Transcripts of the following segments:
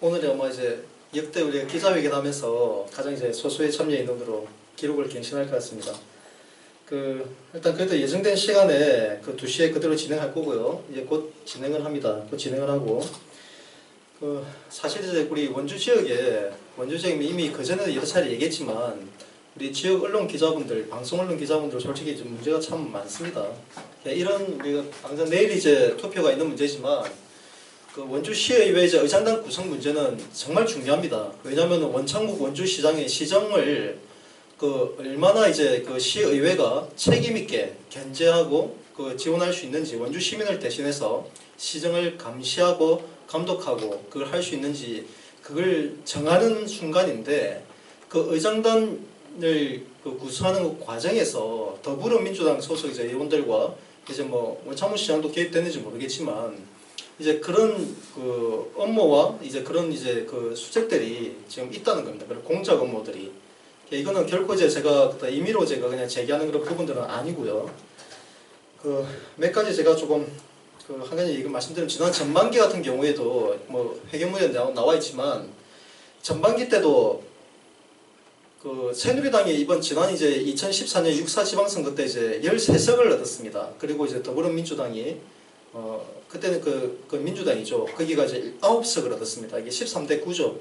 오늘이 아마 이제 역대 우리가 기자회견하면서 가장 이제 소수의 참여 인원으로 기록을 갱신할 것 같습니다. 그 일단 그래도 예정된 시간에 그 2시에 그대로 진행할 거고요. 이제 곧 진행을 합니다. 곧 진행을 하고 그 사실 이제 우리 원주 지역에 원주 지역이 이미 그 전에도 여러 차례 얘기했지만 우리 지역 언론 기자분들, 방송 언론 기자분들 솔직히 좀 문제가 참 많습니다. 이런 우리가 당장 내일 이제 투표가 있는 문제지만 그 원주시의회 이제 의장단 구성 문제는 정말 중요합니다. 왜냐하면 원창국 원주시장의 시정을 그 얼마나 이제 그 시의회가 책임 있게 견제하고 그 지원할 수 있는지 원주 시민을 대신해서 시정을 감시하고 감독하고 그걸 할 수 있는지 그걸 정하는 순간인데 그 의장단을 그 구성하는 그 과정에서 더불어민주당 소속 이제 의원들과 이제 뭐 원창무 시장도 개입되는지 모르겠지만 이제 그런 그 업무와 이제 그런 이제 그 수책들이 지금 있다는 겁니다. 그런 공작 업무들이 이거는 결코 이제 제가 임의로 제가 그냥 제기하는 그런 부분들은 아니고요. 그 몇 가지 제가 조금 그한 가지 이거 말씀드리면 지난 전반기 같은 경우에도 뭐 회견문에 나와- 있지만 전반기 때도 그 새누리당이 이번 지난 이제 2014년 육사 지방선거 때 이제 13석을 얻었습니다. 그리고 이제 더불어민주당이 어 그때는 그, 그 민주당이죠. 거기가 이제 9석을 얻었습니다. 이게 13대 9죠.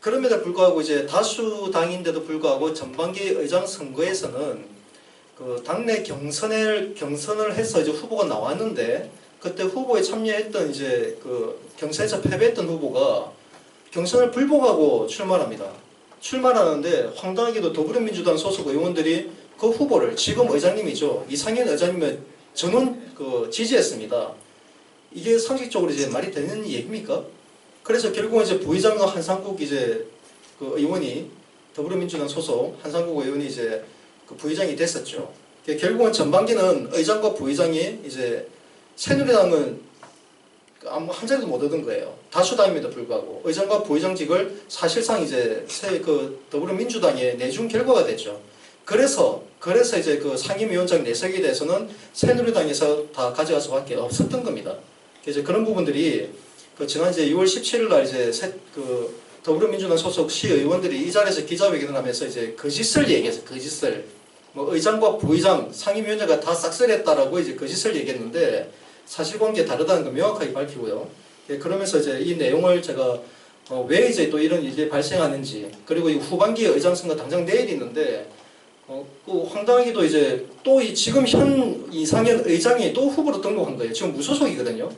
그럼에도 불구하고 이제 다수당인데도 불구하고 전반기 의장 선거에서는 그 당내 경선을 경선을 해서 이제 후보가 나왔는데 그때 후보에 참여했던 이제 그 경선에서 패배했던 후보가 경선을 불복하고 출마합니다. 출마하는데 황당하게도 더불어민주당 소속 의원들이 그 후보를 지금 의장님이죠 이상현 의장님을 전원 그 지지했습니다. 이게 상식적으로 이제 말이 되는 얘기입니까? 그래서 결국 이제 부의장과 한상국 이제 그 의원이 더불어민주당 소속 한상국 의원이 이제 그 부의장이 됐었죠. 결국은 전반기는 의장과 부의장이 이제 새누리당은 아무 한 자리도 못 얻은 거예요. 다수당임에도 불구하고 의장과 부의장직을 사실상 이제 새 그 더불어민주당에 내준 결과가 됐죠. 그래서 그래서 이제 그 상임위원장 내석에 대해서는 새누리당에서 다 가져갈 수밖에 없었던 겁니다. 그래서 그런 부분들이 그 지난 이제 6월 17일 날 이제 새, 그 더불어민주당 소속 시의원들이 이 자리에서 기자회견을 하면서 이제 거짓을 얘기해서 거짓을 뭐 의장과 부의장 상임위원장가 다 싹쓸했다라고 이제 거짓을 얘기했는데 사실관계 다르다는 거 명확하게 밝히고요. 예, 그러면서 이제 이 내용을 제가 어, 왜 이제 또 이런 일이 발생하는지 그리고 이 후반기 의장 선거 당장 내일 있는데 어, 그 황당하게도 이제 또 이 지금 현 이상현 의장이 또 후보로 등록한 거예요. 지금 무소속이거든요.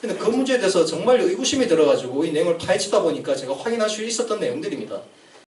근데 그 문제에 대해서 정말 의구심이 들어가지고 이 내용을 파헤치다 보니까 제가 확인할 수 있었던 내용들입니다.